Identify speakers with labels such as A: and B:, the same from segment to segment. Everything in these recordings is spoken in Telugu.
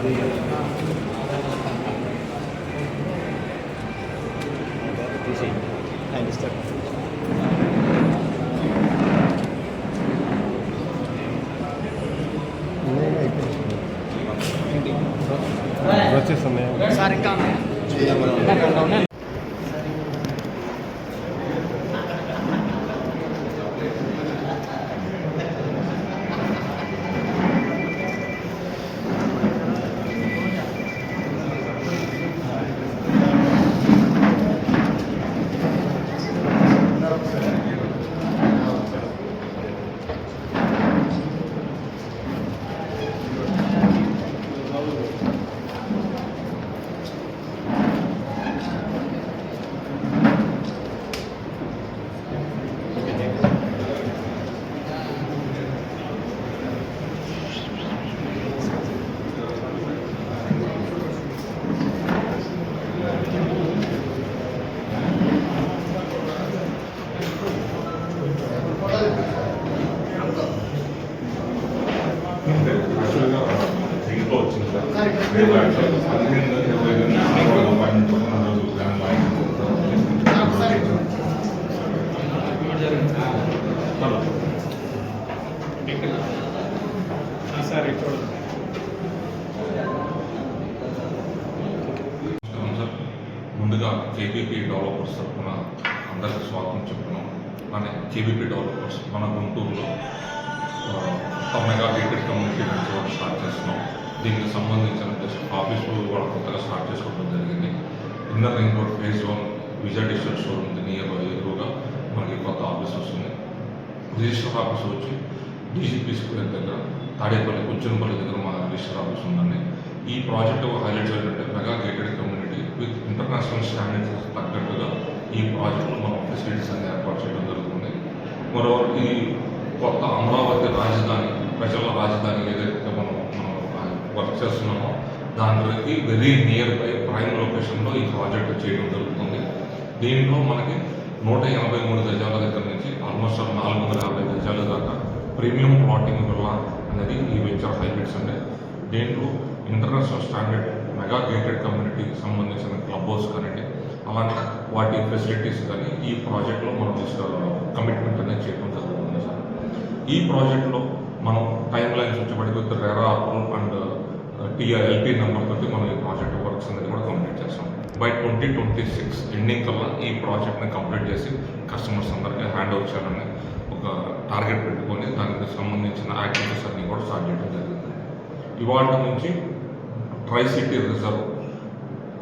A: అది. తీసేయి. ఆయన ఇస్తాడు
B: వచ్చేస్తున్నాయి?
C: సార్ ఇంకా
D: Thank you. ముందుగా కేబీపీ డెవలపర్స్ తరఫున అందరికీ స్వాగతం చెప్తున్నాం. మన కేబీపీ డెవలపర్స్ మన గుంటూరులో ఆ, ఒక మెగా కమ్యూనిటీ కూడా స్టార్ట్ చేస్తున్నాం. దీనికి సంబంధించిన జస్ట్ ఆఫీస్ కూడా కొత్తగా స్టార్ట్ చేసుకోవడం జరిగింది. Inner ring road phase one Vijaya digital ఉంది నియర్ ఎదురుగా మనకి కొత్త ఆఫీస్ వస్తుంది. రిజిస్టర్ ఆఫీస్ వచ్చి డీజీపీ స్కూల్ దగ్గర తాడేపల్లి కుచ్చనపల్లి దగ్గర మా రిజిస్టర్ ఆఫీస్ ఉందండి. ఈ ప్రాజెక్ట్ హైలైట్ చేయాలంటే mega gated community with international standards తగ్గట్టుగా ఈ ప్రాజెక్టులో మనం ఫెసిలిటీస్ అన్ని ఏర్పాటు చేయడం జరుగుతుంది. మరో ఈ కొత్త అమరావతి రాజధాని ప్రజల రాజధాని ఏదైతే వర్క్ చేస్తున్నామో దానికి వెరీ నియర్ బై ప్రైమ్ లొకేషన్లో ఈ ప్రాజెక్ట్ చేయడం జరుగుతుంది. దీంట్లో మనకి నూట ఎనభై మూడు గజాల దగ్గర నుంచి ఆల్మోస్ట్ నాలుగు వందల యాభై గజాల దాకా ప్రీమియం ప్లాటింగ్ వల్ల అనేది ఈ వెంచర్ హైబ్రిడ్స్ అండి. దీంట్లో ఇంటర్నేషనల్ స్టాండర్డ్ మెగా గేటెడ్ కమ్యూనిటీకి సంబంధించిన క్లబ్ హౌస్ కానివ్వండి అలానే వాటి ఫెసిలిటీస్ కానీ ఈ ప్రాజెక్ట్లో మనం కమిట్మెంట్ అనేది చేయడం జరుగుతుంది సార్. ఈ ప్రాజెక్ట్లో మనం టైం లైన్స్ వచ్చేప్పటికి with RERA approve and TRLP number తోటి మనం ఈ ప్రాజెక్ట్ వర్క్స్ అనేది కూడా కంప్లీట్ చేస్తాం. By twenty twenty six ending కల్లా ఈ ప్రాజెక్ట్ని కంప్లీట్ చేసి కస్టమర్స్ అందరికీ హ్యాండ్ ఓవర్ చేయాలని ఒక టార్గెట్ పెట్టుకొని దానికి సంబంధించిన యాక్టివిటీస్ అన్నీ కూడా స్టార్ట్ చేయడం జరిగింది. ఇవాళ నుంచి tri city reserve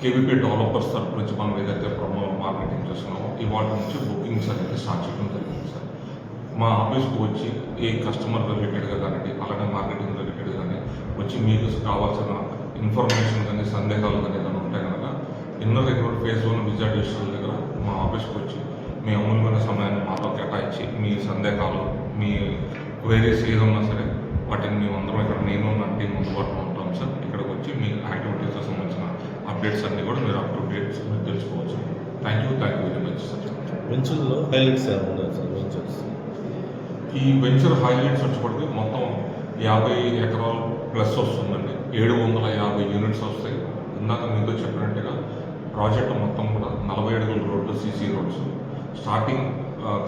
D: KBP developers తరపు నుంచి మనం ఏదైతే ప్రమో మార్కెటింగ్ చేస్తున్నామో ఇవాళ నుంచి బుకింగ్స్ అనేది స్టార్ట్ చేయడం జరిగింది. మా ఆఫీస్కి వచ్చి ఏ కస్టమర్ రిలేటెడ్గా కానీ అలాగే మార్కెటింగ్ రిలేటెడ్ కానీ వచ్చి మీకు కావాల్సిన ఇన్ఫర్మేషన్ కానీ సందేహాలు కానీ ఏదైనా ఉంటే కనుక inner ring phase one Vijaya digital దగ్గర మా ఆఫీస్కి వచ్చి మీ అమూల్యమైన సమయాన్ని మాతో కేటాయించి మీ సందేహాలు మీ వేరియస్ ఏదన్నా సరే వాటిని మేము అందరం ఇక్కడ నేను నా టీం అందుబాటులో ఉంటాం సార్. ఇక్కడికి వచ్చి మీ యాక్టివిటీస్కి సంబంధించిన అప్డేట్స్ అన్నీ కూడా మీరు అప్ టు డేట్స్ మీరు తెలుసుకోవచ్చు. Thank you thank you very much sir
B: వెంచుల్లో highlights ఉన్నాయి సార్ వెంచర్స్
D: ఈ వెంచర్ హైలైట్స్ వచ్చేప్పటికి మొత్తం యాభై ఎకరాలు ప్లస్ వస్తుందండి. ఏడు వందల యాభై యూనిట్స్ వస్తాయి. ఇందాక మీతో చెప్పినట్టుగా ప్రాజెక్ట్ మొత్తం కూడా నలభై అడుగుల road CC roads. Starting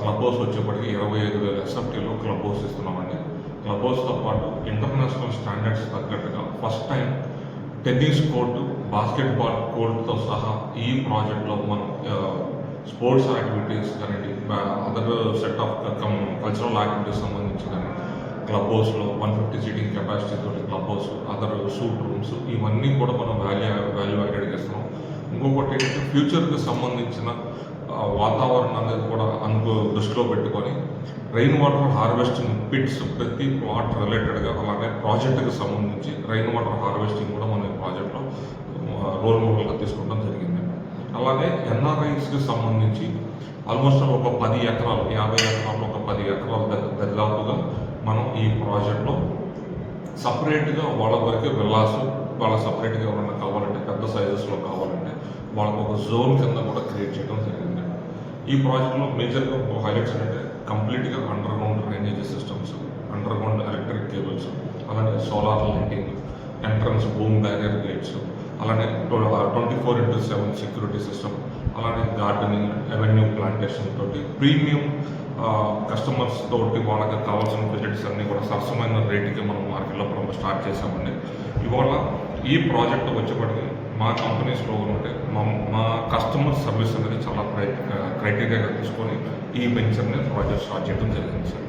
D: club house వచ్చేప్పటికి ఇరవై ఐదు వేల ఎస్ఎఫ్టీలో క్లబ్ హౌస్ ఇస్తున్నామండి. క్లబ్ హౌస్తో పాటు ఇంటర్నేషనల్ స్టాండర్డ్స్ తగ్గట్టుగా first time tennis court basketball కోర్టుతో సహా ఈ ప్రాజెక్ట్లో మనం స్పోర్ట్స్ యాక్టివిటీస్ కానీ other set of cultural activities సంబంధించి కానీ క్లబ్ హౌస్లో వన్ ఫిఫ్టీ సీటింగ్ కెపాసిటీ తోటి club house other suite rooms ఇవన్నీ కూడా మనం వాల్యూ వాల్యూ యాడెడ్ చేస్తున్నాం. ఇంకొకటి ఏంటంటే ఫ్యూచర్కి సంబంధించిన వాతావరణం అనేది కూడా అనుకో దృష్టిలో పెట్టుకొని రెయిన్ వాటర్ హార్వెస్టింగ్ పిట్స్ ప్రతి వాటర్ రిలేటెడ్గా అలాగే ప్రాజెక్టుకి సంబంధించి రెయిన్ వాటర్ హార్వెస్టింగ్ కూడా మన ప్రాజెక్ట్లో రోల్ మోడల్గా తీసుకోవడం జరిగింది. అలాగే ఎన్ఆర్ఐస్కి సంబంధించి ఆల్మోస్ట్ ఒక పది ఎకరాలు యాభై ఎకరాలు ఒక పది ఎకరాల దరిదాపుగా మనం ఈ ప్రాజెక్ట్లో సపరేట్గా వాళ్ళ వరకు విల్లాసు వాళ్ళ సపరేట్గా ఎవరైనా కావాలంటే పెద్ద సైజెస్లో కావాలంటే వాళ్ళకు ఒక జోన్ కింద కూడా క్రియేట్ చేయడం జరిగింది. ఈ ప్రాజెక్ట్లో మేజర్గా హైలైట్స్ ఏంటంటే కంప్లీట్గా underground drainage systems underground electric cables అలాగే solar lighting entrance boom barrier gates అలానే twenty four into seven security system అలానే గార్డెనింగ్ అవెన్యూ ప్లాంటేషన్ తోటి ప్రీమియం కస్టమర్స్ తోటి వాళ్ళకి కావాల్సిన ఫెసిలిటీస్ అన్నీ కూడా సరసమైన రేటుకి మనం మార్కెట్లో మనం స్టార్ట్ చేసామండి ఇవాళ ఈ ప్రాజెక్ట్ వచ్చేప్పటికి మా కంపెనీ స్లోగన్ అంటే మా మా కస్టమర్ సర్వీస్ అనేది చాలా క్రై క్రైటీరియాగా తీసుకొని ఈ వెంచర్ని ప్రాజెక్ట్ స్టార్ట్ చేయడం జరిగింది సార్.